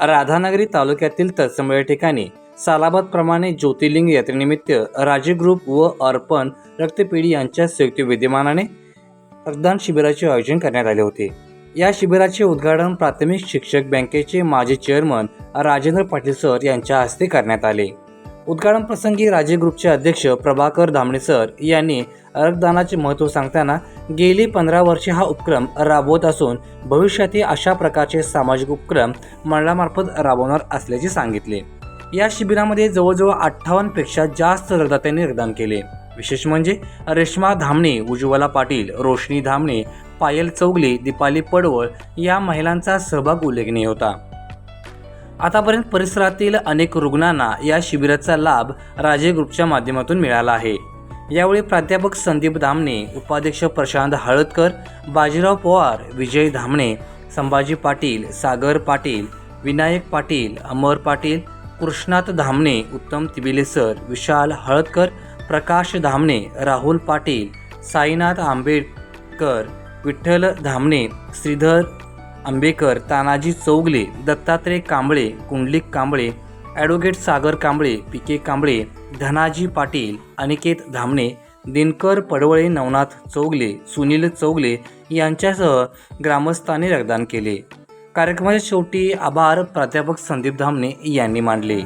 राधानगरी तालुक्यातील तत्सम या ठिकाणी सालाबादप्रमाणे ज्योतिर्लिंग यात्रेनिमित्त राजे ग्रुप व अर्पण रक्तपेढी यांच्या संयुक्त विद्यमानाने रक्तदान शिबिराचे आयोजन करण्यात आले होते. या शिबिराचे उद्घाटन प्राथमिक शिक्षक बँकेचे माजी चेअरमन राजेंद्र पाटील सर यांच्या हस्ते करण्यात आले. उद्घाटन प्रसंगी राजे ग्रुपचे अध्यक्ष प्रभाकर धामणे सर यांनी रक्तदानाचे महत्त्व सांगताना गेली पंधरा वर्षे हा उपक्रम राबवत असून भविष्यातही अशा प्रकारचे सामाजिक उपक्रम मंडळामार्फत राबवणार असल्याचे सांगितले. या शिबिरामध्ये जवळजवळ अठ्ठावन्नपेक्षा जास्त रक्तदात्यांनी रक्तदान केले. विशेष म्हणजे रेश्मा धामणे उज्ज्वला पाटील रोशनी धामणे पायल चौगले दीपाली पडवळ या महिलांचा सहभाग उल्लेखनीय होता. आतापर्यंत परिसरातील अनेक रुग्णांना या शिबिराचा लाभ राजे ग्रुपच्या माध्यमातून मिळाला आहे. यावेळी प्राध्यापक संदीप धामणे उपाध्यक्ष प्रशांत हळदकर बाजीराव पवार विजय धामणे संभाजी पाटील सागर पाटील विनायक पाटील अमर Patil Krishnat Dhamne Uttam Tibile sir Vishal Haldakar Prakash Dhamne Rahul Patil Sainath Ambedkar Vitthal Dhamne Shridhar Ambekar Tanaji Chougale Dattatray Kamble Kundalik Kamble advocate Sagar Kamble P K Kamble Dhanaji Patil Aniket Dhamne Dinkar Padwal Navnath Chougale Sunil Chougale यांच्यासह ग्रामस्थांनी रक्तदान केले. कार्यक्रमाच्या शेवटी आभार प्राध्यापक संदीप धामणे यांनी मांडले